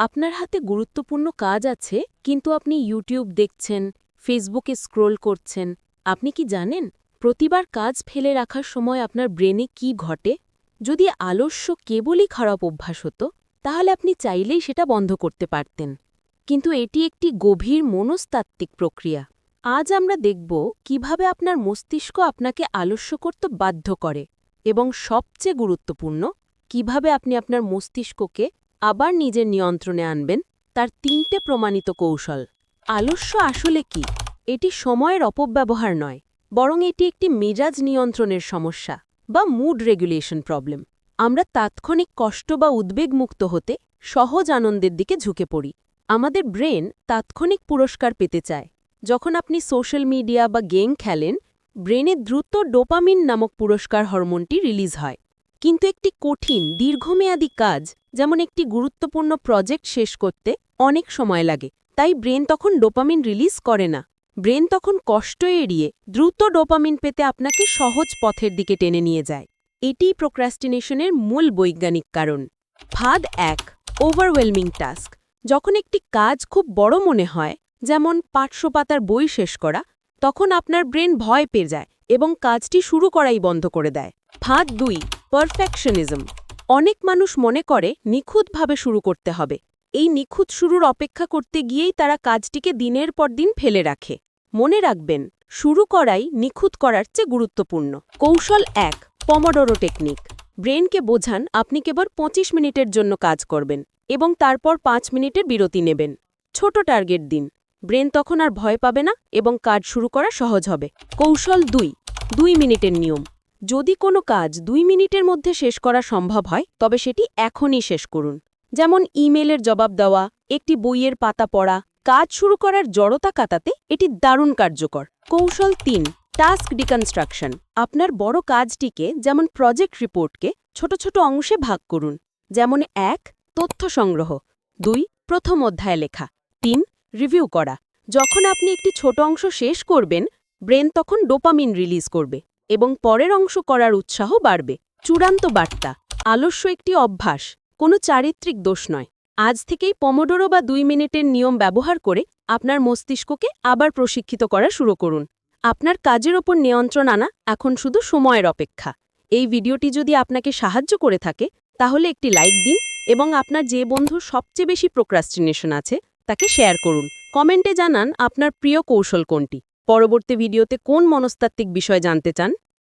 আপনার হাতে গুরুত্বপূর্ণ কাজ আছে, কিন্তু আপনি ইউটিউব দেখছেন, ফেসবুকে স্ক্রোল করছেন, আপনি কি জানেন, প্রতিবার কাজ ফেলে রাখার সময় আপনার ব্রেনে কি ঘটে? যদি আলস্য কেবলই খারাপ অভ্যাস হতো, তাহলে আপনি চাইলেই সেটা বন্ধ করতে পারতেন। কিন্তু এটি একটি গভীর মনস্তাত্ত্বিক প্রক্রিয়া। আজ আমরা দেখব কীভাবে আপনার মস্তিষ্ক আপনাকে আলস্য করতে বাধ্য করে এবং সবচেয়ে গুরুত্বপূর্ণ, কীভাবে আপনি আপনার মস্তিষ্ককে আবার নিজের নিয়ন্ত্রণে আনবেন তার তিনটে প্রমাণিত কৌশল। আলস্য আসলে কি? এটি সময়ের অপব্যবহার নয়, বরং এটি একটি মেজাজ নিয়ন্ত্রণের সমস্যা বা মুড রেগুলেশন প্রবলেম আমরা তাৎক্ষণিক কষ্ট বা উদ্বেগমুক্ত হতে সহজ আনন্দের দিকে ঝুঁকে পড়ি। আমাদের ব্রেন তাৎক্ষণিক পুরস্কার পেতে চায়। যখন আপনি সোশ্যাল মিডিয়া বা গেম খেলেন, ব্রেনে দ্রুত ডোপামিন নামক পুরস্কার হরমোনটি রিলিজ হয়। কিন্তু একটি কঠিন, দীর্ঘমেয়াদী কাজ, যেমন একটি গুরুত্বপূর্ণ প্রজেক্ট শেষ করতে অনেক সময় লাগে, তাই ব্রেন তখন ডোপামিন রিলিজ করে না। ব্রেন তখন কষ্ট এড়িয়ে দ্রুত ডোপামিন পেতে আপনাকে সহজ পথের দিকে টেনে নিয়ে যায়। এটিই প্রোক্রাস্টিনেশনের মূল বৈজ্ঞানিক কারণ। ফাদ এক ওভারওয়েলমিং টাস্ক যখন একটি কাজ খুব বড় মনে হয়, যেমন পাঁচশো পাতার বই শেষ করা, তখন আপনার ব্রেন ভয় পেয়ে যায় এবং কাজটি শুরু করাই বন্ধ করে দেয়। ফাঁদ দুই পারফেকশনিজম। অনেক মানুষ মনে করে নিখুঁতভাবে শুরু করতে হবে। এই নিখুঁত শুরুর অপেক্ষা করতে গিয়েই তারা কাজটিকে দিনের পর দিন ফেলে রাখে। মনে রাখবেন, শুরু করাই নিখুঁত করার চেয়ে গুরুত্বপূর্ণ। কৌশল এক পমডোরো টেকনিক ব্রেনকে বোঝান, আপনি কেবল ২৫ মিনিটের জন্য কাজ করবেন এবং তারপর পাঁচ মিনিটের বিরতি নেবেন। ছোট টার্গেট দিন। ব্রেন তখন আর ভয় পাবে না এবং কাজ শুরু করা সহজ হবে। কৌশল দুই দুই মিনিটের নিয়ম। যদি কোনো কাজ দুই মিনিটের মধ্যে শেষ করা সম্ভব হয়, তবে সেটি এখনই শেষ করুন। যেমন ইমেলের জবাব দেওয়া, একটি বইয়ের পাতা পড়া, কাজ শুরু করার জড়তা কাটাতে এটি দারুণ কার্যকর। কৌশল তিন, টাস্ক ডিকনস্ট্রাকশন। আপনার বড় কাজটিকে, যেমন প্রজেক্ট রিপোর্টকে, ছোট ছোট অংশে ভাগ করুন। যেমন এক, তথ্য সংগ্রহ। দুই, প্রথম অধ্যায় লেখা। তিন, রিভিউ করা। যখন আপনি একটি ছোট অংশ শেষ করবেন, ব্রেন তখন ডোপামিন রিলিজ করবে। এবং পরের অংশ করার উৎসাহ বাড়বে। চূড়ান্ত বার্তা। আলস্য একটি অভ্যাস, কোনো চারিত্রিক দোষ নয়। আজ থেকেই পমোডোরো বা দুই মিনিটের নিয়ম ব্যবহার করে আপনার মস্তিষ্ককে আবার প্রশিক্ষিত করা শুরু করুন। আপনার কাজের ওপর নিয়ন্ত্রণ আনা এখন শুধু সময়ের অপেক্ষা। এই ভিডিওটি যদি আপনাকে সাহায্য করে থাকে, তাহলে একটি লাইক দিন এবং আপনার যে বন্ধু সবচেয়ে বেশি প্রোক্রাস্টিনেশন আছে, তাকে শেয়ার করুন। কমেন্টে জানান আপনার প্রিয় কৌশল কোনটি। পরবর্তী ভিডিওতে কোন মনস্তাত্ত্বিক বিষয় জানতে চান?